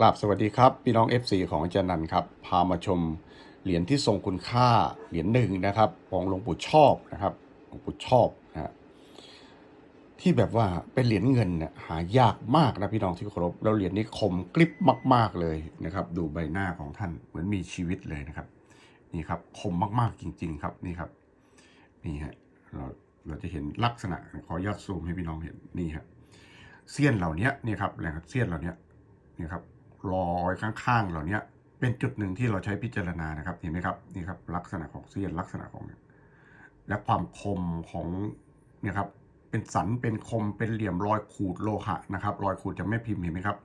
กราบสวัสดีครับพี่น้อง FC ของอาจารย์นันครับ พามาชมเหรียญที่ทรงคุณค่าเหรียญหนึ่งนะครับของหลวงปู่ชอบนะครับหลวงปู่ชอบนะฮะที่แบบว่าเป็นเหรียญเงินเนี่ยหายากมากนะพี่น้องที่เคารพแล้วเหรียญนี้คมกริบมาก ๆเลยนะครับ ดูใบหน้าของท่านเหมือนมีชีวิตเลยนะครับ นี่ครับคมมากๆจริง ๆ ครับนี่ครับนี่ฮะเราเราจะเห็นลักษณะขออนุญาตซูมให้พี่น้องเห็นนี่ฮะเสี้ยนเหล่านี้นี่ครับแหล่งเสี้ยนเหล่านี้นี่ครับ รอยข้างๆ เหล่านี้เป็นจุดหนึ่งที่เราใช้พิจารณานะครับเห็นไหมครับนี่ครับลักษณะของเสี้ยนลักษณะของ และความคมของเนี่ยครับเป็นสันเป็นคมเป็นเหลี่ยมรอยขูดโลหะนะครับ รอยขูดจากแม่พิมพ์เห็นไหมครับ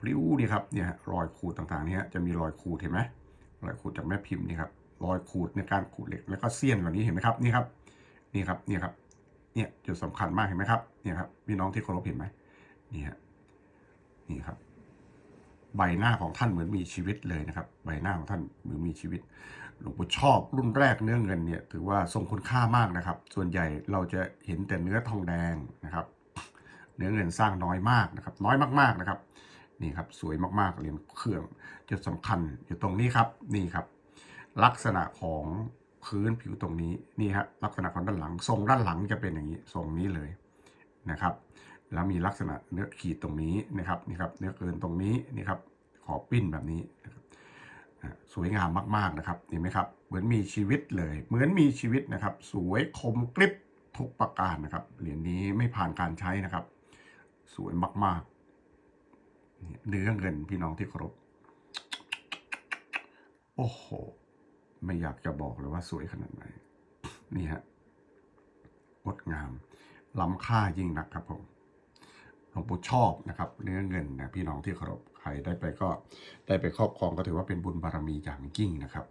พริ้วนี่ครับเนี่ยรอยขูดต่างๆเนี่ยจะมีรอยขูดเห็นไหมรอยขูดจากแม่พิมพ์นี่ครับรอยขูดในการขูดเหล็กแล้วก็เสี้ยนเหล่านี้เห็นไหมครับนี่ครับนี่ครับนี่ครับเนี่ยจุดสำคัญมากเห็นไหมครับเนี่ยครับพี่น้องที่เคารพเห็นไหมนี่ฮะนี่ครับ ใบหน้าของท่านเหมือนมีชีวิตเลยนะครับ ใบหน้าของท่านเหมือนมีชีวิต หลวงปู่ชอบรุ่นแรกเนื้อเงินเนี่ยถือว่าทรงคุณค่ามากนะครับ ส่วนใหญ่เราจะเห็นแต่เนื้อทองแดงนะครับ เนื้อเงินสร้างน้อยมากนะครับ น้อยมากๆนะครับ นี่ครับสวยมากๆเหรียญเครื่องจุดสำคัญอยู่ตรงนี้ครับนี่ครับ ลักษณะของพื้นผิวตรงนี้นี่ฮะลักษณะของด้านหลังทรงด้านหลังจะเป็นอย่างนี้ทรงนี้เลยนะครับ แล้วมีลักษณะเนื้อขีดตรงนี้นะครับนี่ครับเนื้อเกินตรงนี้นี่ครับขอบปิ้นแบบนี้นะครับสวยงามมากๆนะครับเห็นไหมครับ เหมือนมีชีวิตเลย เหมือนมีชีวิตนะครับ สวยคมกริบทุกประการนะครับเหรียญนี้ไม่ผ่านการใช้นะครับ สวยมากๆเนื้อเงินพี่น้องที่เคารพโอ้โห ไม่อยากจะบอกเลยว่าสวยขนาดไหน นี่ฮะงดงามล้ำค่ายิ่งนักครับผม หลวงปู่ชอบนะครับ เนื้อเงินนะพี่น้องที่เคารพใครได้ไปก็ได้ไปครอบครองก็ถือว่าเป็นบุญบารมีอย่างยิ่งนะครับ